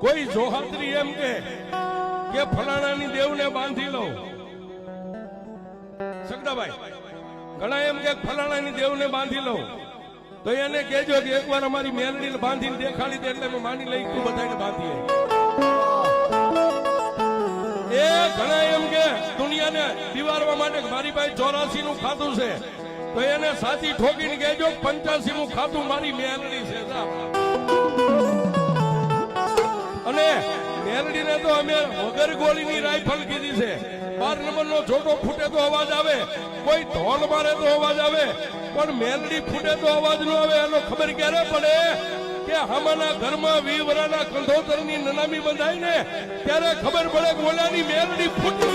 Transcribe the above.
કોઈ જોહાત્રી એમ કે ફલાણાની દેવને બાંધી લો સગડાભાઈ ઘણા એમ કે ફલાણાની દેવને બાંધી લો તો એને કહેજો કે એકવાર અમારી મેલડી બાંધીને દેખાડી દે એટલે માની લઈ તું બધાને બાંધીએ એ ઘણા એમ કે દુનિયાને દિવારવા માટે મારી પાસે ચોરાસી નું ખાતું છે. તો એને સાચી ઠોકીને કહેજો પંચ્યાસી નું ખાતું મારી મેલડી છે. મેલડીને તો અમે વગર ગોળીની રાઇફલ કીધી છે. બાર નંબરનો છોટો ફૂટે તો અવાજ આવે. કોઈ ઢોલ મારે તો અવાજ આવે. પણ મેલડી ફૂટે તો અવાજ ન આવે. એનો ખબર ક્યારે પડે? કે હમાના ઘરમાં વીવરાના કંઠોતરની નનામી બંધાય ને ત્યારે ખબર પડે ગોલાની મેલડી ફૂટી